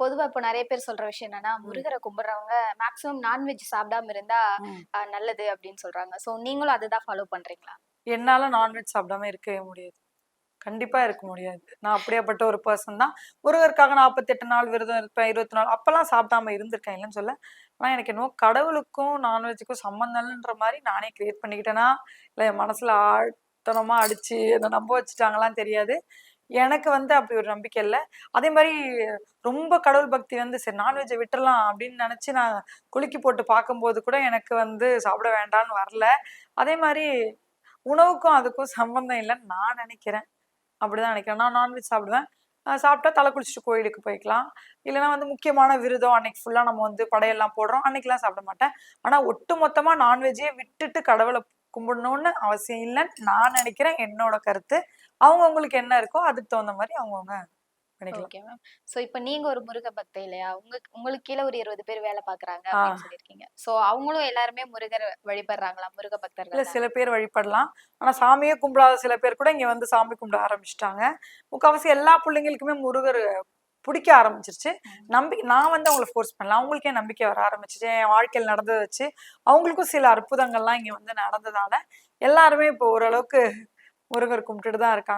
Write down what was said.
பொதுவா இப்போ நிறைய பேர் சொல்ற விஷயம் என்னன்னா முருகரை கும்பிடுறவங்க மேக்ஸிமம் நான்வெஜ் சாப்பிடாம இருந்தா நல்லது அப்படின்னு சொல்றாங்க. சோ நீங்களும் அதுதான் ஃபாலோ பண்றீங்களா? என்னால நான்வெஜ் சாப்பிடாம இருக்கவே முடியாது. கண்டிப்பா இருக்க முடியாது. நான் அப்படியாப்பட்ட ஒரு பர்சன் தான். முருகருக்காக நாற்பத்தெட்டு நாள் விரதம் இருப்பேன் இருபத்தி நாள். அப்பெல்லாம் சாப்பிடாம இருந்திருக்கேன் இல்லைன்னு சொல்ல. ஆனா எனக்கு என்னவோ கடவுளுக்கும் நான்வெஜ்ஜுக்கும் சம்மந்தம்ன்ற மாதிரி நானே கிரியேட் பண்ணிக்கிட்டேனா இல்லை என் மனசுல ஆழ்த்தனமா அடிச்சு அதை நம்ப வச்சுட்டாங்களான்னு தெரியாது. எனக்கு வந்து அப்படி ஒரு நம்பிக்கை இல்லை. அதே மாதிரி ரொம்ப கடவுள் பக்தி வந்து சரி நான்வெஜ்ஜை விட்டுறலாம் அப்படின்னு நினச்சி நான் குலுக்கி போட்டு பார்க்கும்போது கூட எனக்கு வந்து சாப்பிட வேண்டாம்னு வரல. அதே மாதிரி உணவுக்கும் அதுக்கும் சம்மந்தம் இல்லைன்னு நான் நினைக்கிறேன். அப்படிதான் நினைக்கிறேன். நான் நான்வெஜ் சாப்பிடுவேன். சாப்பிட்டா தலை குளிச்சுட்டு கோயிலுக்கு போய்க்கலாம். இல்லைன்னா வந்து முக்கியமான விருதம் அன்னைக்கு ஃபுல்லாக நம்ம வந்து படையெல்லாம் போடுறோம். அன்னைக்கெல்லாம் சாப்பிட மாட்டேன். ஆனால் ஒட்டு மொத்தமாக நான்வெஜ்ஜே விட்டுட்டு கடவுளை கும்பிடணும்னு அவசியம் இல்லைன்னு நான் நினைக்கிறேன். என்னோட கருத்து. அவங்கவுங்களுக்கு என்ன இருக்கோ அதுக்கு தகுந்த மாதிரி அவங்கவுங்க ஓகே மேம். சோ இப்போ நீங்க ஒரு முருக பக்தை இல்லையா? உங்க உங்களுக்கு கீழே ஒரு இருபது பேர் வேலை பாக்குறாங்க. அப்படின்னு சொல்லியிருக்கீங்க. சோ அவங்களும் எல்லாருமே முருகர் வழிபடுறாங்களா? முருக இல்ல பக்தர்கள் சில பேர் வழிபடலாம். ஆனா சாமியே கும்பிடாத சில பேர் கூட இங்க வந்து சாமி கும்பிட ஆரம்பிச்சிட்டாங்க. முக்கால்வாசி எல்லா பிள்ளைங்களுக்குமே முருகர் பிடிக்க ஆரம்பிச்சிருச்சு. நம்பி நான் வந்து அவங்கள ஃபோர்ஸ் பண்ணல. அவங்களுக்கே நம்பிக்கை வர ஆரம்பிச்சிச்சு. என் வாழ்க்கையில் நடந்ததை வச்சு அவங்களுக்கும் சில அற்புதங்கள்லாம் இங்க வந்து நடந்ததால எல்லாருமே இப்போ ஓரளவுக்கு முருகர் கும்பிட்டுட்டு தான் இருக்காங்க.